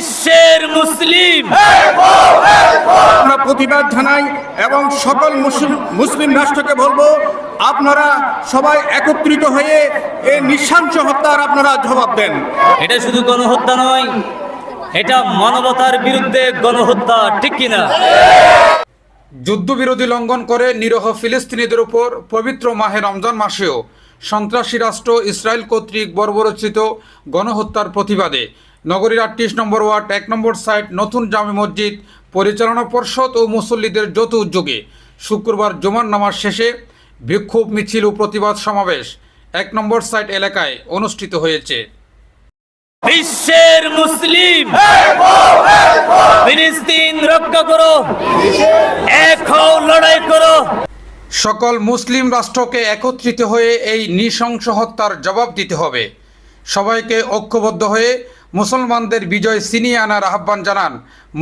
বিশ্বের মুসলিম। আমরা প্রতিবাদ জানাই এবং সকল মুসলিম মুসলিম রাষ্ট্রকে বলব আপনারা সবাই একত্রিত হয়ে এই নৃশংস হত্যার আপনারা জবাব দেন। এটা শুধু গণহত্যা নয় এটা মানবতার বিরুদ্ধে গণহত্যা ঠিক কিনা? যুদ্ধবিরোধী লঙ্ঘন করে নিরহ ফিলিস্তিনিদের উপর পবিত্র মাহে রমজান মাসেও সন্ত্রাসী রাষ্ট্র ইসরায়েল কর্তৃক বর্বরচিত গণহত্যার প্রতিবাদে নগরীর আটত্রিশ নম্বর ওয়ার্ড এক নম্বর সাইট নতুন জামে মসজিদ পরিচালনা পর্ষদ ও মুসল্লিদের যৌথ উদ্যোগে শুক্রবার জুমার নামাজ শেষে বিক্ষোভ মিছিল ও প্রতিবাদ সমাবেশ এক নম্বর সাইট এলাকায় অনুষ্ঠিত হয়েছে। বিশ্বের মুসলিম। ফিলিস্তিন রক্ষা করো। এক হও লড়াই করো। সকল মুসলিম রাষ্ট্রকে একত্রিত হয়ে এই নৃশংস হত্যার জবাব দিতে হবে। সবাইকে ঐক্যবদ্ধ হয়ে মুসলমানদের বিজয় ছিনিয়ে আনার আহ্বান জানান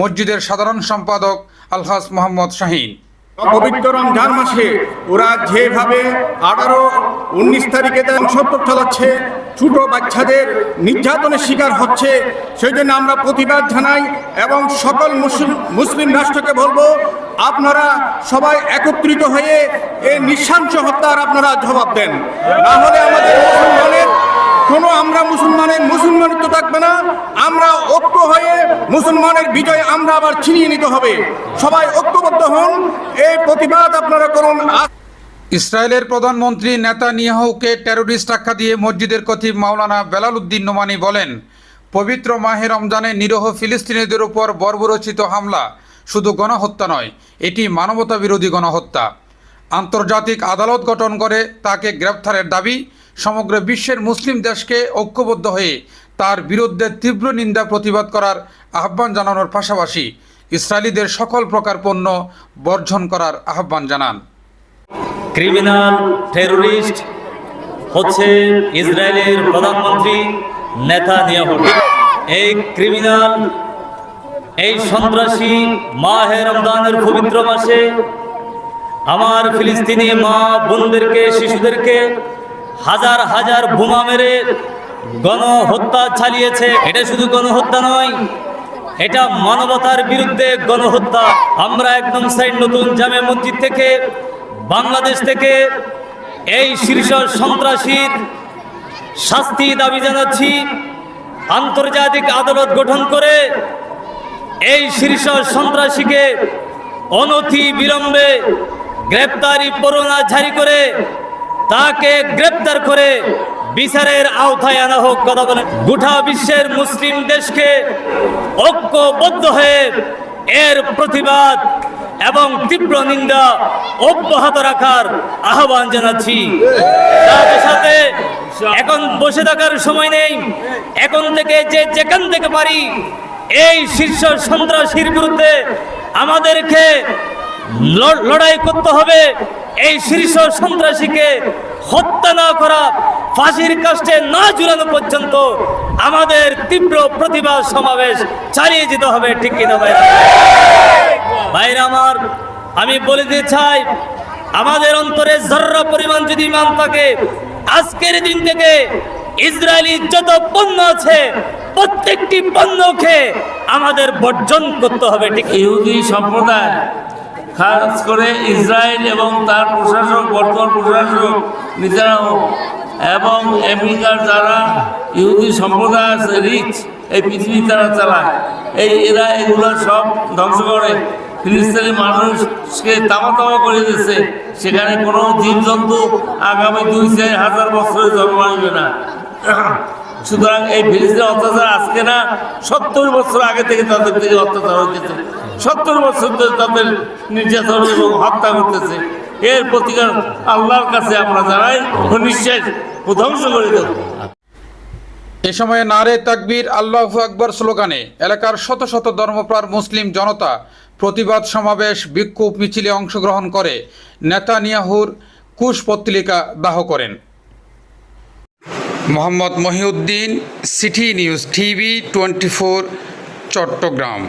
মসজিদের সাধারণ সম্পাদক আলহাজ মোহাম্মদ শাহিন। পবিত্র রমজান মাসে ওরা যেভাবে আঠারো, উনিশ তারিখে সত্তর চালাচ্ছে ছোট বাচ্চাদের নির্যাতনের শিকার হচ্ছে, সেই জন্য আমরা প্রতিবাদ জানাই এবং সকল মুসলিম মুসলিম রাষ্ট্রকে বলব, আপনারা সবাই একত্রিত হয়ে এই নৃশংস হত্যার আপনারা জবাব দেন। না হলে আমাদের মুসলমানের, কোনো আমরা মুসলমানের মুসলমানিত্ব থাকবে না। আমরা ঐক্য হয়ে মুসলমানের বিজয় আমরা আবার ছিনিয়ে নিতে হবে। সবাই ঐক্যবদ্ধ হন। এই প্রতিবাদ আপনারা করুন। ইসরায়েলের প্রধানমন্ত্রী নেতানিয়াহুকে টেরোরিস্ট আখ্যা দিয়ে মসজিদের কতিব মাওলানা বেলাল উদ্দিন নোমানি বলেন, পবিত্র মাহে রমজানে নিরহ ফিলিস্তিনিদের উপর বর্বরচিত হামলা শুধু গণহত্যা নয়, এটি মানবতা বিরোধী গণহত্যা। আন্তর্জাতিক আদালত গঠন করে তাকে গ্রেপ্তারের দাবি সমগ্র বিশ্বের মুসলিম দেশকে ঐক্যবদ্ধ হয়ে তার বিরুদ্ধে তীব্র নিন্দা প্রতিবাদ করার আহ্বান জানানোর পাশাপাশি ইসরায়েলিদের সকল প্রকার পণ্য বর্জন করার আহ্বান জানান। ক্রিমিনাল টেরোরিস্ট হচ্ছে ইসরায়েলের প্রধানমন্ত্রী নেতানিয়াহু। এই ক্রিমিনাল, এই সন্ত্রাসী মাহে রমজানের পবিত্র মাসে আমার ফিলিস্তিনি মা বোনদেরকে, শিশুদেরকে হাজার হাজার বোমা মেরে গণহত্যা চালিয়েছে। এটা শুধু গণহত্যা নয়, এটা মানবতার বিরুদ্ধে গণহত্যা। আমরা একদম সাইড নতুন জামে মসজিদ থেকে, বাংলাদেশ থেকে এই শীর্ষ সন্ত্রাসীর শাস্তি দাবি জানাচ্ছি। আন্তর্জাতিক আদালত গঠন করে এই শীর্ষ সন্ত্রাসীকে অনথি বিলম্বে গ্রেপ্তারি পরোয়ানা জারি করে তাকে গ্রেপ্তার করে বিচারের আওতায় আনা হোক কথা বলে গোটা বিশ্বের মুসলিম দেশকে ঐক্যবদ্ধ হয়ে এর প্রতিবাদ এবং তীব্র নিন্দা অব্যাহত রাখার আহ্বান জানাচ্ছি। সাথে সাথে এখন বসে থাকার সময় নেই। এখন থেকে যে যেখান থেকে পারি এই শীর্ষ সন্ত্রাসীর বিরুদ্ধে আমাদেরকে লড়াই করতে হবে। এই শীর্ষ সন্ত্রাসীকে হত্যা না করা, ফাঁসির কাষ্টে না জুড়ানো পর্যন্ত আমাদের তীব্র প্রতিবাদ সমাবেশ চালিয়ে যেতে হবে, ঠিক কিনা ভাই? ভাইরা আমার, আমি বলে দিতে চাই, আমাদের অন্তরে জর্রা পরিমাণ যদি ইমান থাকে, আজকের দিন থেকে ইসরায়েলি যত পণ্য আছে, প্রত্যেকটি পণ্যকে আমাদের বর্জন করতে হবে, ঠিক ইহুদি সম্প্রদায় খাস করে ইসরায়েল এবং তার প্রশাসক, বর্তমান প্রশাসক নেতারাও এবং আমেরিকার যারা ইহুদি সম্প্রদায় আছে, রিচ, এই পৃথিবী তারা চালায়। এই এরা এগুলো সব ধ্বংস করে। ফিলিস্তিনি মানুষকে তামা তামা করে দিচ্ছে সেখানে কোনো জীবজন্তু আগামী দুই, চার হাজার বছরে জন্ম আসবে না। সুতরাং এই ফিলিস্তিন অত্যাচার আজকে না, সত্তর বছর আগে থেকে তাদের থেকে অত্যাচার হইতেছে সত্তর বছর ধরে তাদের নির্যাতন এবং হত্যা করতেছে। এর প্রতিকার আল্লাহর কাছে আমরা জানাই নিঃশ্বাস ধ্বংস করে দেব। এ সময় নারে তাকবীর, আল্লাহ আকবর স্লোগানে, এলাকার শত শত ধর্মপ্রাণ মুসলিম জনতা প্রতিবাদ সমাবেশ, বিক্ষোভ মিছিলে অংশগ্রহণ করে নেতানিয়াহুর কুশ পত্রিকা দাহ করেন। Mohammad Mohiuddin, city news TV twenty Chittagong.